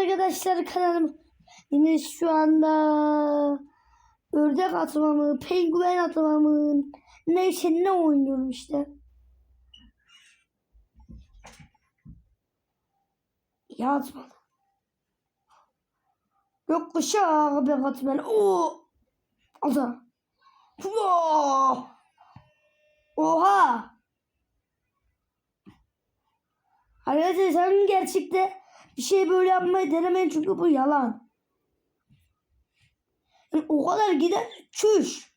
arkadaşlar kanalım. Yine şu anda ördek atma mı, penguen atma mı, neyse ne oynuyorum işte. Yazmadı. Yok kuşağı bir atmalı. Oo! Aldı. Wow! Oha! Arkadaşlar sen gerçekte bir şey böyle yapmayı denemeyin çünkü bu yalan. Yani o kadar gider çüş.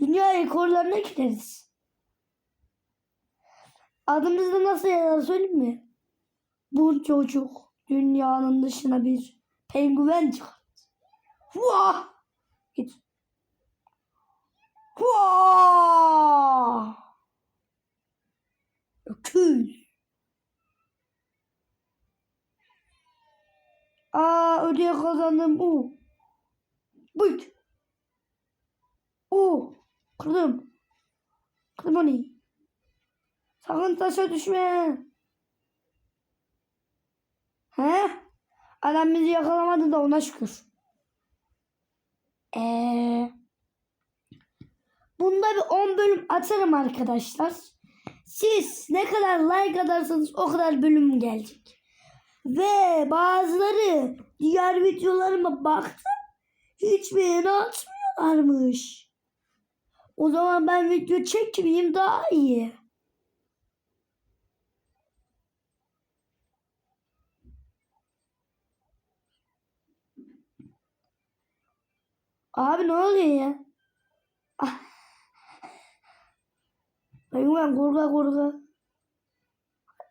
Dünya rekorlarına gireriz. Adımızda nasıl yazar söyleyeyim mi? Bu çocuk dünyanın dışına bir penguen çıkar. Vah! Git. Vah! Kazandım. U. Buyt. U. Kırdım. Kırdım onu. Sakın taşa düşme. He? Adam bizi yakalamadı da ona şükür. Eee. Bunda bir 10 bölüm atarım arkadaşlar. Siz ne kadar like atarsanız o kadar bölüm gelecek. Ve bazıları diğer videolarıma baktı. Hiç beğeni atmıyorlarmış. O zaman ben video çekmeyeyim daha iyi. Abi ne oluyor ya? Ah. Penguen korka korka.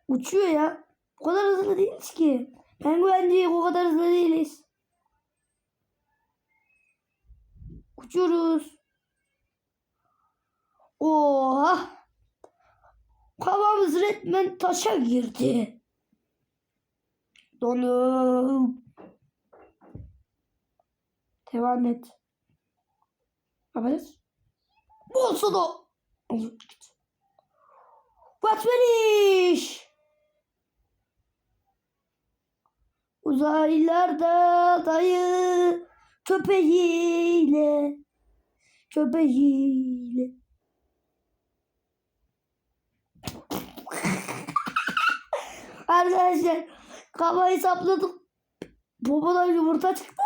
Uçuyor ya. O kadar hızlı değiliz ki. Penguen değil o kadar hızlı değiliz. Uçuyoruz. Oha. Kafamız resmen taşa girdi. Donum. Devam et. Yaparız. Olsun o. Olur git. Batmaniş. Uzaylarda dayı köpeğiyle köpeğiyle. Arkadaşlar kafayı sapladık. Babadan yumurta çıktı.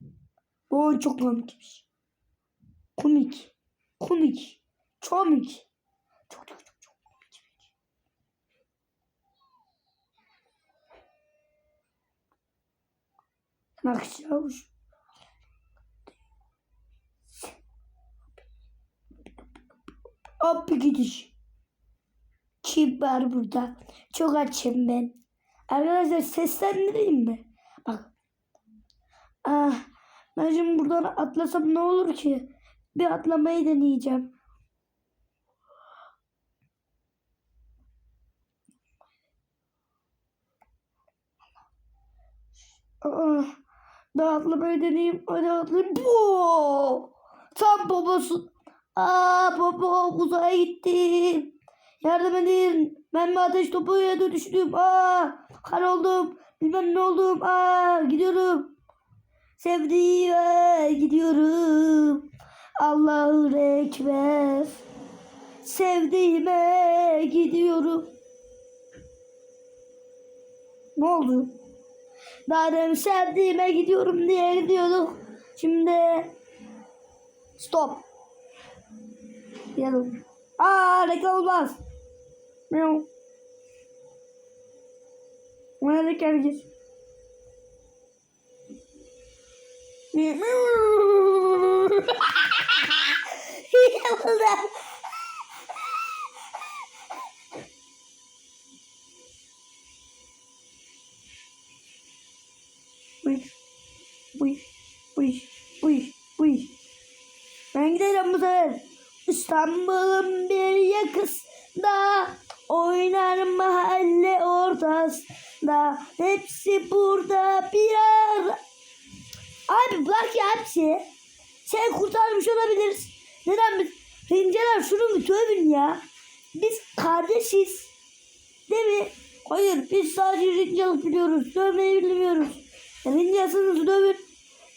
Oyun çok komikmiş. Komik. Komik. Komik. Çok çok çok Akşam. Hop gidiş. Kim var burada? Çok açım ben. Arkadaşlar seslendireyim mi? Bak. Ah, ben şimdi buradan atlasam ne olur ki? Bir atlamayı deneyeceğim. Ah, ben atlamayı deneyeyim. Hadi atlayayım. Bu! Tam babası. Aa baba uzaya gittim. Yardım edin. Ben bir ateş topuyla dönüştüm. Aa kar oldum. Bilmem ne oldum. Aa gidiyorum. Sevdiğime gidiyorum. Allahu Ekber. Sevdiğime gidiyorum. Ne oldu? Daha demin sevdiğime gidiyorum diye gidiyorduk. Şimdi stop. Yarım. Aa reklam olmaz. Miau. Buna da gel Yapıldı. Uy, uy, uy, uy, uy. Ben gidelim bu sefer. İstanbul'un bir yakasında oynar mahalle ortasında hepsi burada bir ara. Abi bırak ya hepsi. Sen kurtarmış olabilirsin. Neden biz? Rinceler şunu mu tövün ya. biz kardeşiz. Değil mi? Hayır biz sadece rincalık biliyoruz. Dövmeyi bilmiyoruz. E, Rincasınız dövün.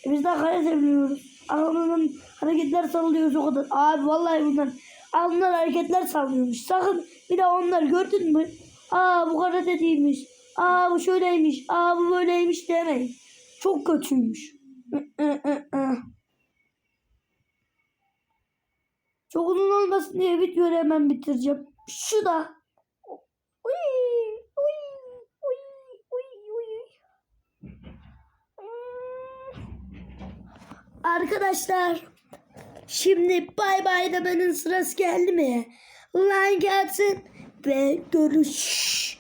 E, biz daha karate biliyoruz. Aklının hareketler sallıyoruz o kadar. Abi vallahi bunlar aklından hareketler sallıyormuş. Sakın bir daha onlar gördün mü? Aa bu karate değilmiş. Aa bu şöyleymiş. Aa bu böyleymiş demeyin. Çok kötüymüş. Çok uzun olmasın diye videoyu hemen bitireceğim. Şu da. Uy, uy, uy, uy, uy. Arkadaşlar şimdi bay bay demenin sırası geldi mi? Like atın ve görüşürüz.